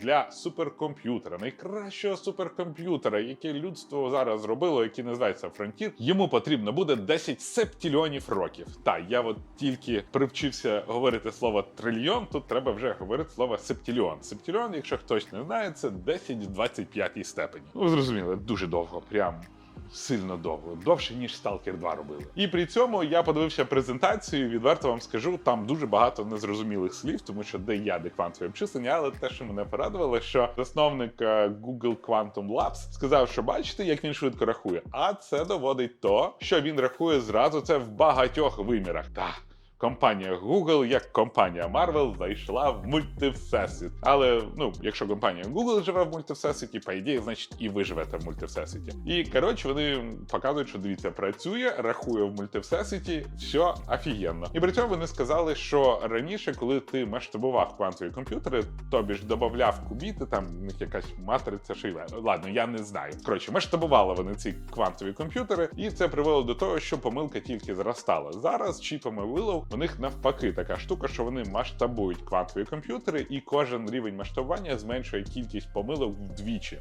для суперкомп'ютера, найкращого суперкомп'ютера, яке людство зараз зробило, який називається Frontier, йому потрібно буде 10 септільйонів років. Та я от тільки привчився говорити слово трильйон, тут треба вже говорити слово септільйон. Септільйон, якщо хтось не знає, це 10 в 25 степені. Ну зрозуміло, дуже довго, прям. Сильно довго, довше ніж Stalker 2 робили. І при цьому я подивився презентацію. Відверто вам скажу, там дуже багато незрозумілих слів, тому що де я, де квантові обчислення. Але те, що мене порадувало, що засновник е, Google Quantum Labs сказав, що бачите, як він швидко рахує. А це доводить то, що він рахує зразу це в багатьох вимірах. Так. Компанія Google, як компанія Marvel, зайшла в мультивсесвіт. Але ну, якщо компанія Google живе в мультивсесвіті, по ідеї, значить і ви живете в мультивсесвіті. І коротше, вони показують, що дивіться, працює, рахує в мультивсесвіті, все офігенно. І при цьому вони сказали, що раніше, коли ти масштабував квантові комп'ютери, тобі ж додавав кубіти, там в них якась матриця шива. Ладно, я не знаю. Коротше, масштабували вони ці квантові комп'ютери, і це привело до того, що помилка тільки зростала. Зараз чіпами Willow у них навпаки така штука, що вони масштабують квантові комп'ютери, і кожен рівень масштабування зменшує кількість помилок вдвічі.